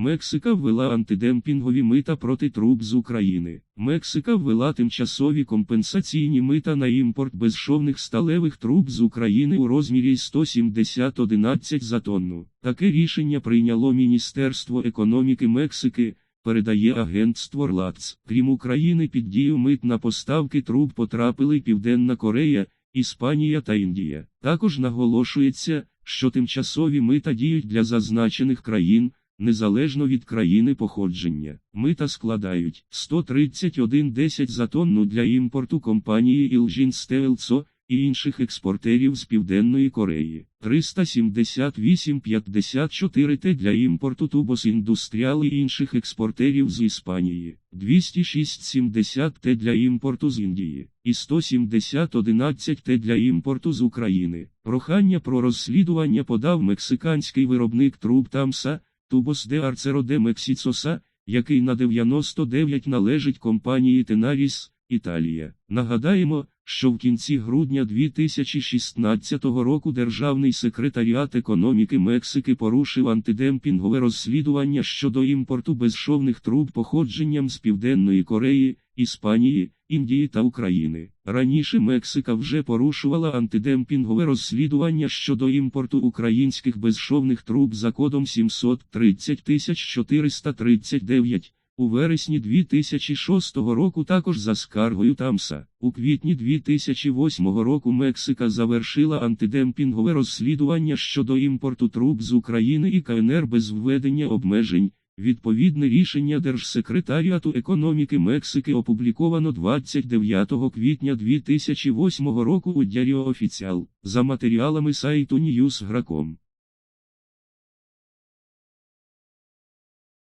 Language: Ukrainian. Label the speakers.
Speaker 1: Мексика ввела антидемпінгові мита проти труб з України. Мексика ввела тимчасові компенсаційні мита на імпорт безшовних сталевих труб з України у розмірі 170-11 за тонну. Таке рішення прийняло Міністерство економіки Мексики, передає агентство РЛАЦ. Крім України під дію мит на поставки труб потрапили Південна Корея, Іспанія та Індія. Також наголошується, що тимчасові мита діють для зазначених країн, незалежно від країни походження. Мита складають 131,10 за тонну для імпорту компанії Ілжін Стелцо і інших експортерів з Південної Кореї, 378,54 Т для імпорту Тубос Індустріал і інших експортерів з Іспанії, 206,70 Т для імпорту з Індії, і 170,11 Т для імпорту з України. Прохання про розслідування подав мексиканський виробник труб Тамса, Тубос де Арцеро де Мексіцоса, який на 99 належить компанії Тенаріс, Італія. Нагадаємо, що в кінці грудня 2016 року Державний секретаріат економіки Мексики порушив антидемпінгове розслідування щодо імпорту безшовних труб походженням з Південної Кореї, Іспанії, Індії та України. Раніше Мексика вже порушувала антидемпінгове розслідування щодо імпорту українських безшовних труб за кодом 730439. У вересні 2006 року також за скаргою Тамса. У квітні 2008 року Мексика завершила антидемпінгове розслідування щодо імпорту труб з України і КНР без введення обмежень. Відповідне рішення Держсекретаріату економіки Мексики опубліковано 29 квітня 2008 року у Дяріо Офіціал за матеріалами сайту Newsgro.com.